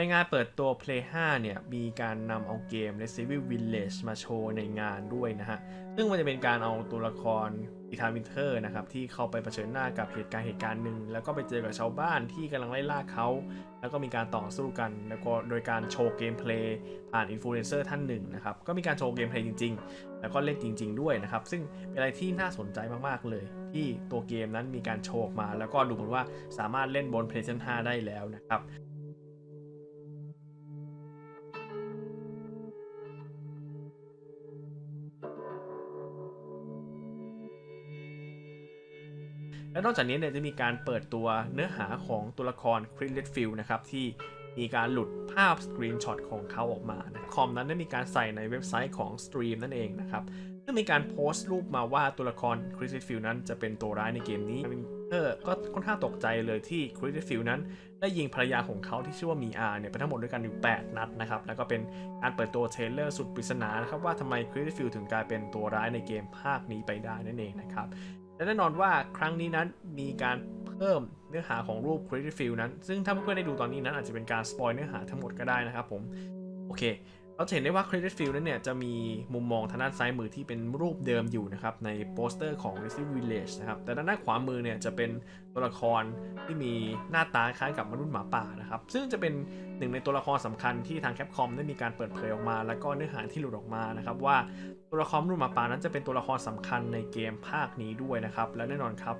ในงานเปิดตัว Play 5 เนี่ย มีการนำเอาเกม Resident Evil Village มาโชว์ในงานด้วยนะฮะ ซึ่งมันจะเป็นการเอาตัวละครอีธานวินเทอร์นะครับ ที่เข้าไปเผชิญหน้ากับเหตุการณ์เหตุการณ์หนึ่ง แล้วก็ไปเจอกับชาวบ้านที่กำลังไล่ล่าเขา แล้วก็มีการต่อสู้กัน แล้วก็โดยการโชว์เกมเพลย์ผ่านอินฟลูเอนเซอร์ท่านหนึ่งนะครับ ก็มีการโชว์เกมเพลย์จริง ๆ แล้วก็เล่นจริง ๆ ด้วยนะครับ ซึ่งเป็นอะไรที่น่าสนใจมากๆเลย ที่ตัวเกมนั้นมีการโชว์มา แล้วก็ดูเหมือนว่าสามารถเล่นบน PlayStation 5 ได้แล้วนะครับ และนอกจากนี้เนี่ยจะมีการเปิดตัวเนื้อหาของตัวละครคริสเลดฟิลนะครับที่มีการหลุดภาพสกรีนช็อตของเขาออกมานะคอมนั้นได้มีการใส่ในเว็บไซต์ของสตรีมนั่นเองนะครับซึ่งมีการโพสต์รูปมาว่าตัวละครคริสเลดฟิลนั้นจะเป็นตัวร้ายในเกมนี้ เออก็ค่อนข้างตกใจเลยที่คริสเลดฟิลนั้น ได้ยิงภรรยาของเขาที่ชื่อว่ามีอาเนี่ยไปทั้งหมดด้วยกันอยู่ 8 นัดนะครับ แล้วก็เป็นการเปิดตัวเทรลเลอร์สุดปริศนานะครับว่าทำไมคริสฟิลถึงกลายเป็นตัวร้ายในเกมภาคนี้ไปได้นั่นเองนะครับและแน่นอนว่าครั้งนี้นั้นมีการเพิ่มเนื้อหาของรูป Creative Field นั้น ซึ่งถ้าเพื่อนๆได้ดูตอนนี้นั้นอาจจะเป็นการสปอยเนื้อหาทั้งหมดก็ได้นะครับผมโอเค เราจะเห็นได้ว่า Creative Field นั้นเนี่ยจะมีมุมมองทางด้านซ้ายมือที่เป็นรูปเดิมอยู่นะครับ ในโปสเตอร์ของ Resident Village นะครับ แต่ด้านหน้าขวามือเนี่ยจะเป็นตัวละครที่มีหน้าตาคล้ายกับมนุษย์หมาป่านะครับ ซึ่งจะเป็นหนึ่งในตัวละครสำคัญที่ทางแคปคอมได้มีการเปิดเผยออกมา แล้วก็เนื้อหาที่หลุดออกมานะครับ ว่าตัวละครมนุษย์หมาป่านั้นจะเป็นตัวละครสำคัญในเกมภาคนี้ด้วยนะครับและแน่นอนครับ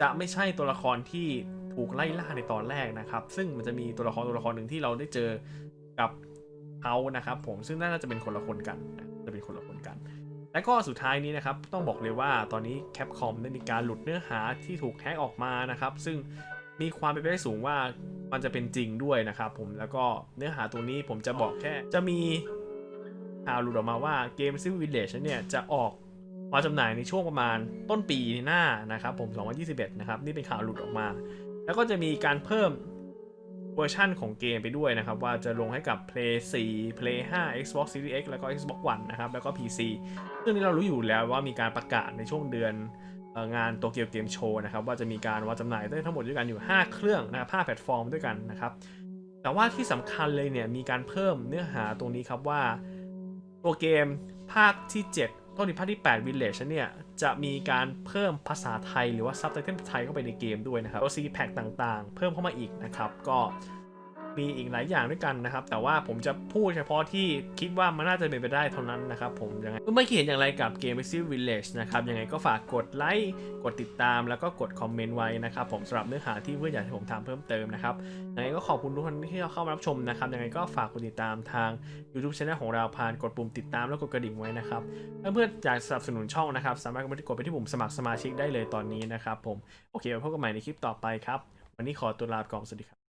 จะไม่ใช่ตัวละครที่ถูกไล่ล่าในตอนแรกนะครับ ซึ่งมันจะมีตัวละครตัวละครหนึ่งที่เราได้เจอกับ เขานะครับผมซึ่งน่าจะเป็นคนละคนกันจะเป็นคนละคนกัน และก็สุดท้ายนี้นะครับต้องบอกเลยว่าตอนนี้แคปคอมได้มีการหลุดเนื้อหาที่ถูกแท็กออกมานะครับซึ่งมีความเป็นไปได้สูงว่ามันจะเป็นจริงด้วยนะครับผมแล้วก็เนื้อหาตัวนี้ผมจะบอกแค่ จะมีข่าวหลุดออกมาว่าเกมซิ v วิลเลจเนี่ยจะออกวาจำหน่ายในช่วงประมาณต้นปีหน้านะครับผม 2021 นะครับ นี่เป็นข่าวหลุดออกมา แล้วก็จะมีการเพิ่ม เวอร์ชั่นของเกมไปด้วยนะครับ ว่าจะลงให้กับ Play 4 Play 5 Xbox Series X แล้วก็ Xbox One นะครับ แล้วก็ PC ซึ่งนี้เรารู้อยู่แล้วว่ามีการประกาศในช่วงเดือนงานโตเกียวเกมโชว์นะครับ ว่าจะมีการวางจำหน่ายได้ทั้งหมดด้วยกันอยู่ 5 เครื่องนะครับ5แพลตฟอร์มด้วยกันนะครับ แต่ว่าที่สำคัญเลยเนี่ยมีการเพิ่มเนื้อหาตรงนี้ครับว่าตัวเกมภาคที่ 7 ต้นในภาคที่ 8 Village เนี่ยจะมีการเพิ่มภาษาไทยหรือว่าซับไตเติลไทยเข้าไปในเกมด้วยนะครับแล้วซีแพคต่างๆ เพิ่มเข้ามาอีกนะครับก็ มีอีกหลายอย่างด้วยกันนะครับ แต่ว่าผมจะพูดเฉพาะที่คิดว่ามันน่าจะเป็นไปได้เท่านั้นนะครับผมยังไงไม่คิดเห็นอย่างไรกับเกม Resident Village นะครับยังไงก็ฝากกดไลค์กดติดตามแล้วก็กดคอมเมนต์ไว้นะครับผมสำหรับเนื้อหาที่เพื่อนอยากให้ผมทำเพิ่มเติมนะครับยังไงก็ขอบคุณทุกคนที่เข้ามารับชมนะครับยังไงก็ฝากกดติดตามทาง YouTube Channel ของเราผ่านกดปุ่มติดตามแล้วกดกระดิ่งไว้นะครับถ้าเพื่อนอยากสนับสนุนช่องนะครับสามารถกดไปที่ปุ่มสมัครสมาชิกได้เลยตอนนี้นะครับผมโอเคไว้พบกันใหม่ในคลิปต่อไปครับวันนี้ขอตัวลาไปก่อนสวัสดีครับ